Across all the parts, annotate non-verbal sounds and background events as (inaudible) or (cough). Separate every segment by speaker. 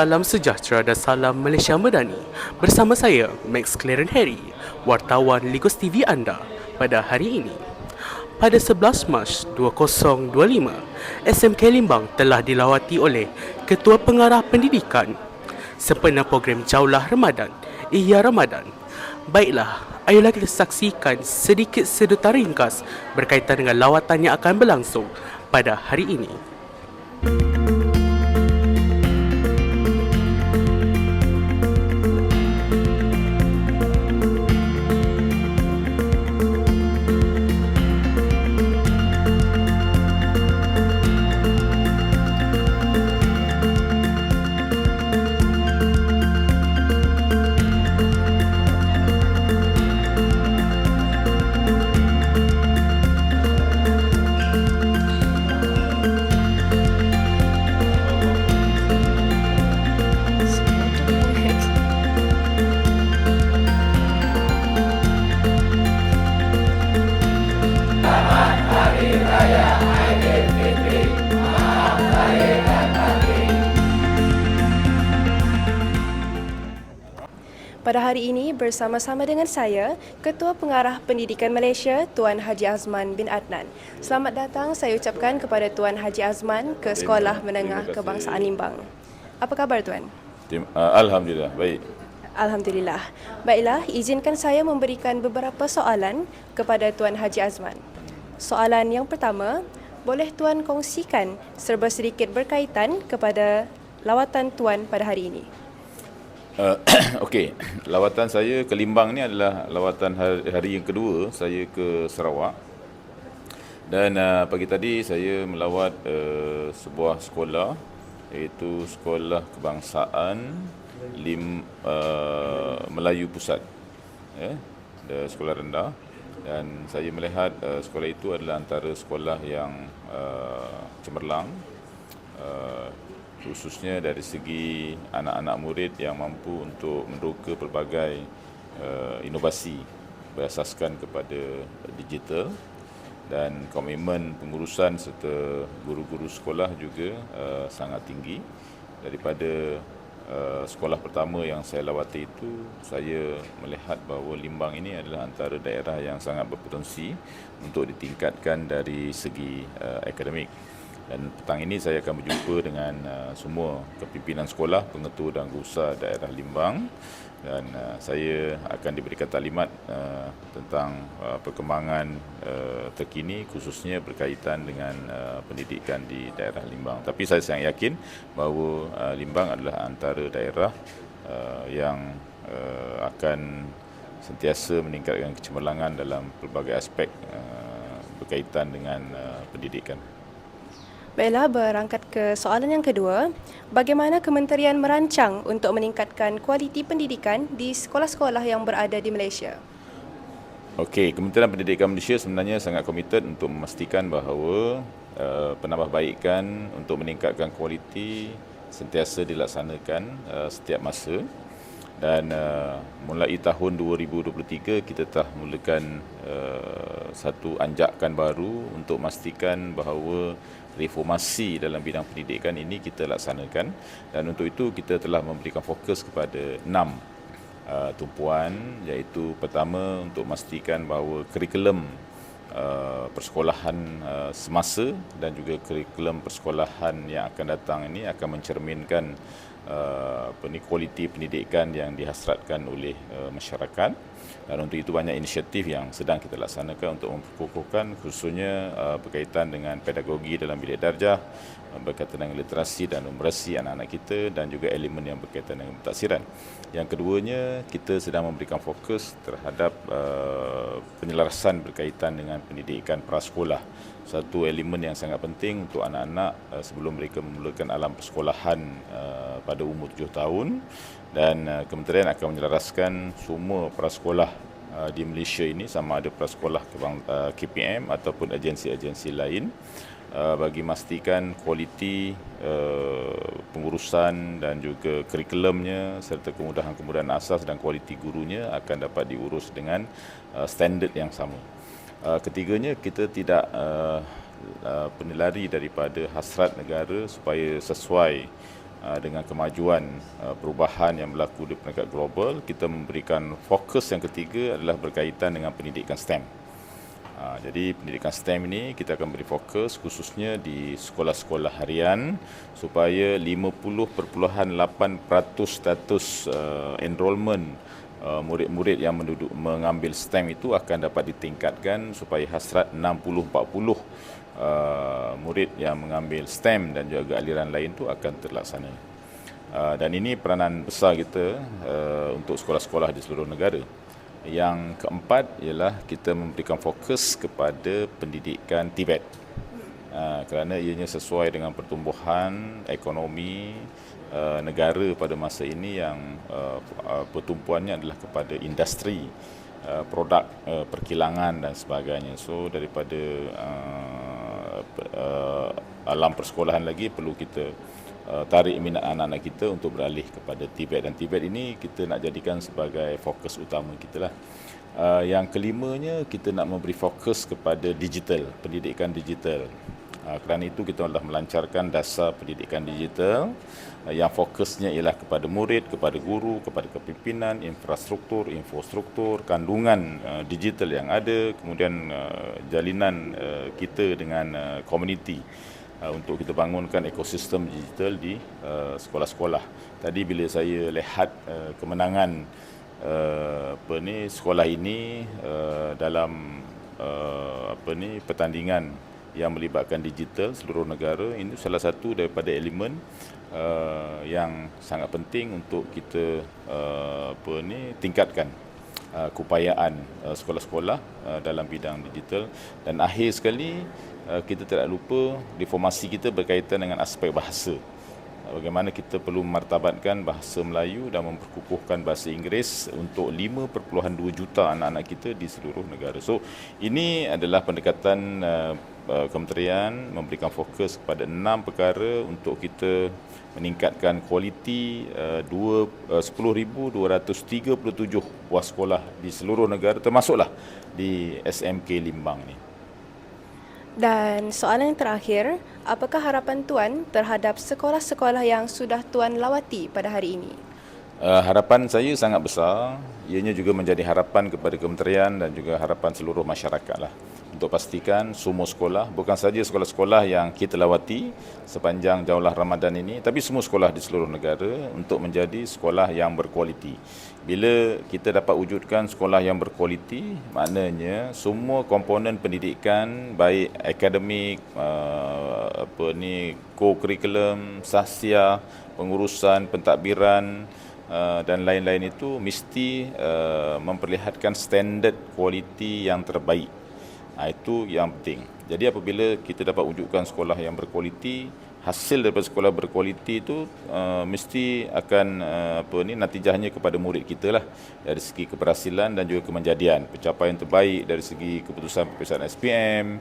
Speaker 1: Salam sejahtera dan salam Malaysia Medani. Bersama saya, Max Claren Harry, wartawan Ligos TV anda pada hari ini. Pada 11 Mac 2025, SMK Limbang telah dilawati oleh Ketua Pengarah Pendidikan sempena program Jaulah Ramadan, Ihya Ramadan. Baiklah, ayolah kita saksikan sedikit seduta ringkas berkaitan dengan lawatan yang akan berlangsung pada hari ini.
Speaker 2: Pada hari ini bersama-sama dengan saya, Ketua Pengarah Pendidikan Malaysia, Tuan Haji Azman bin Adnan. Selamat datang saya ucapkan kepada Tuan Haji Azman ke Sekolah Menengah. Kebangsaan Limbang. Apa khabar Tuan?
Speaker 3: Uh, Alhamdulillah, baik.
Speaker 2: Alhamdulillah. Baiklah, izinkan saya memberikan beberapa soalan kepada Tuan Haji Azman. Soalan yang pertama, boleh Tuan kongsikan serba sedikit berkaitan kepada lawatan Tuan pada hari ini?
Speaker 3: Uh, (coughs) Okey, lawatan saya ke Limbang ni adalah lawatan hari, hari yang kedua saya ke Sarawak. Dan uh, pagi tadi saya melawat uh, sebuah sekolah iaitu Sekolah Kebangsaan Lim, uh, Melayu Pusat. Ya, yeah, sekolah rendah dan saya melihat uh, sekolah itu adalah antara sekolah yang uh, cemerlang uh, khususnya dari segi anak-anak murid yang mampu untuk meneroka pelbagai uh, inovasi berasaskan kepada digital dan komitmen pengurusan serta guru-guru sekolah juga uh, sangat tinggi. Daripada uh, sekolah pertama yang saya lawati itu saya melihat bahawa Limbang ini adalah antara daerah yang sangat berpotensi untuk ditingkatkan dari segi uh, akademik dan petang ini saya akan berjumpa dengan uh, semua kepimpinan sekolah, pengetua dan gurusa daerah Limbang dan uh, saya akan diberikan taklimat uh, tentang perkembangan terkini khususnya berkaitan dengan pendidikan di daerah Limbang. Tapi saya sangat yakin bahawa Limbang adalah antara daerah yang akan sentiasa meningkatkan kecemerlangan dalam pelbagai aspek berkaitan dengan pendidikan.
Speaker 2: Baiklah, berangkat ke soalan yang kedua. Bagaimana kementerian merancang untuk meningkatkan kualiti pendidikan di sekolah-sekolah yang berada di Malaysia?
Speaker 3: Okey, Kementerian Pendidikan Malaysia sebenarnya sangat komited untuk memastikan bahawa uh, penambahbaikan untuk meningkatkan kualiti sentiasa dilaksanakan uh, setiap masa dan uh, mulai tahun 2023 kita telah mulakan uh, satu anjakan baru untuk memastikan bahawa reformasi dalam bidang pendidikan ini kita laksanakan. Dan untuk itu kita telah memberikan fokus kepada enam uh, tumpuan. Iaitu pertama untuk memastikan bahawa kurikulum uh, persekolahan uh, semasa dan juga kurikulum persekolahan yang akan datang ini akan mencerminkan uh, apa ni kualiti pendidikan yang dihasratkan oleh uh, masyarakat dan untuk itu banyak inisiatif yang sedang kita laksanakan untuk memperkukuhkan khususnya uh, berkaitan dengan pedagogi dalam bilik darjah uh, berkaitan dengan literasi dan numerasi anak-anak kita dan juga elemen yang berkaitan dengan pentaksiran. Yang keduanya kita sedang memberikan fokus terhadap uh, penyelarasan berkaitan dengan pendidikan prasekolah. Satu elemen yang sangat penting untuk anak-anak uh, sebelum mereka memulakan alam persekolahan uh, pada umur 7 tahun dan uh, kementerian akan menyelaraskan semua prasekolah uh, di Malaysia ini sama ada prasekolah uh, KPM ataupun agensi-agensi lain uh, bagi memastikan kualiti uh, pengurusan dan juga kurikulumnya serta kemudahan-kemudahan asas dan kualiti gurunya akan dapat diurus dengan uh, standard yang sama. Uh, ketiganya kita tidak uh, uh, penilari daripada hasrat negara supaya sesuai dengan kemajuan perubahan yang berlaku di peringkat global, kita memberikan fokus yang ketiga adalah berkaitan dengan pendidikan STEM. Jadi pendidikan STEM ini kita akan beri fokus khususnya di sekolah-sekolah harian supaya 50.8% status enrolment murid-murid yang menduduk mengambil STEM itu akan dapat ditingkatkan supaya hasrat 60-40 uh, murid yang mengambil STEM dan juga aliran lain itu akan terlaksana. Uh, dan ini peranan besar kita uh, untuk sekolah-sekolah di seluruh negara. Yang keempat ialah kita memberikan fokus kepada pendidikan Tibet. Uh, kerana ianya sesuai dengan pertumbuhan ekonomi uh, negara pada masa ini yang uh, uh, pertumpuannya adalah kepada industri produk perkilangan dan sebagainya. So daripada alam persekolahan lagi perlu kita tarik minat anak-anak kita untuk beralih kepada Tibet dan Tibet ini kita nak jadikan sebagai fokus utama kita lah. Uh, yang kelimanya kita nak memberi fokus kepada digital, pendidikan digital. Uh, kerana itu kita telah melancarkan dasar pendidikan digital uh, yang fokusnya ialah kepada murid, kepada guru, kepada kepimpinan, infrastruktur, infostruktur, kandungan uh, digital yang ada, kemudian jalinan kita dengan komuniti untuk kita bangunkan ekosistem digital di sekolah-sekolah. Tadi bila saya lihat kemenangan apa ni sekolah ini dalam apa ni pertandingan yang melibatkan digital seluruh negara. Ini salah satu daripada elemen uh, yang sangat penting untuk kita uh, apa ni tingkatkan uh, keupayaan uh, sekolah-sekolah uh, dalam bidang digital. Dan akhir sekali uh, kita tidak lupa reformasi kita berkaitan dengan aspek bahasa. Bagaimana kita perlu memartabatkan bahasa Melayu dan memperkukuhkan bahasa Inggeris untuk 5.2 juta anak-anak kita di seluruh negara. So ini adalah pendekatan uh, uh, kementerian memberikan fokus kepada enam perkara untuk kita meningkatkan kualiti uh, 2, uh, 10,237 buah sekolah di seluruh negara termasuklah di SMK Limbang ni.
Speaker 2: Dan soalan yang terakhir, apakah harapan Tuan terhadap sekolah-sekolah yang sudah Tuan lawati pada hari ini?
Speaker 3: Uh, harapan saya sangat besar, ianya juga menjadi harapan kepada kementerian dan juga harapan seluruh masyarakat lah untuk pastikan semua sekolah, bukan saja sekolah-sekolah yang kita lawati sepanjang jauhlah Ramadan ini, tapi semua sekolah di seluruh negara untuk menjadi sekolah yang berkualiti. Bila kita dapat wujudkan sekolah yang berkualiti, maknanya semua komponen pendidikan baik akademik, uh, apa ni, co-curriculum, sahsia, pengurusan, pentadbiran, Uh, dan lain-lain itu mesti uh, memperlihatkan standard kualiti yang terbaik. Ha, itu yang penting. Jadi apabila kita dapat wujudkan sekolah yang berkualiti, hasil daripada sekolah berkualiti itu uh, mesti akan uh, apa ni natijahnya kepada murid kita lah dari segi keberhasilan dan juga kemenjadian pencapaian terbaik dari segi keputusan peperiksaan SPM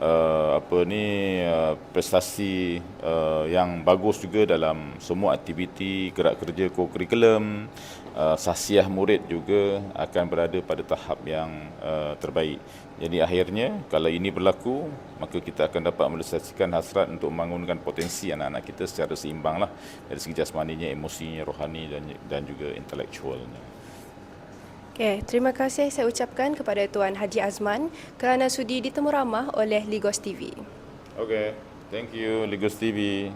Speaker 3: uh, apa ni uh, prestasi uh, yang bagus juga dalam semua aktiviti gerak kerja co-curriculum uh, sasiah murid juga akan berada pada tahap yang uh, terbaik jadi akhirnya kalau ini berlaku maka kita akan dapat merealisasikan hasrat untuk membangunkan potensi anak-anak kita secara seimbang lah dari segi jasmaninya, emosinya, rohani dan dan juga intelektualnya.
Speaker 2: Okay, terima kasih saya ucapkan kepada Tuan Haji Azman kerana sudi ditemu ramah oleh Ligos TV.
Speaker 3: Okay, thank you Ligos TV.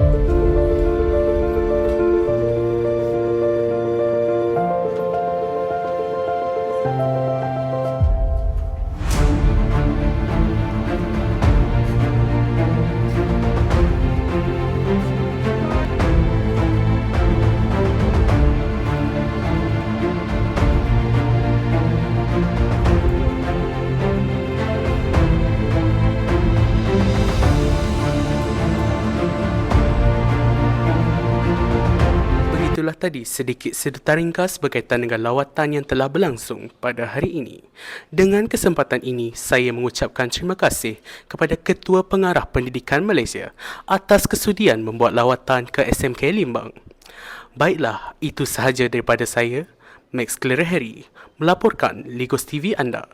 Speaker 1: you tadi sedikit sedutar ringkas berkaitan dengan lawatan yang telah berlangsung pada hari ini. Dengan kesempatan ini, saya mengucapkan terima kasih kepada Ketua Pengarah Pendidikan Malaysia atas kesudian membuat lawatan ke SMK Limbang. Baiklah, itu sahaja daripada saya, Max Clear Harry, melaporkan Ligos TV anda.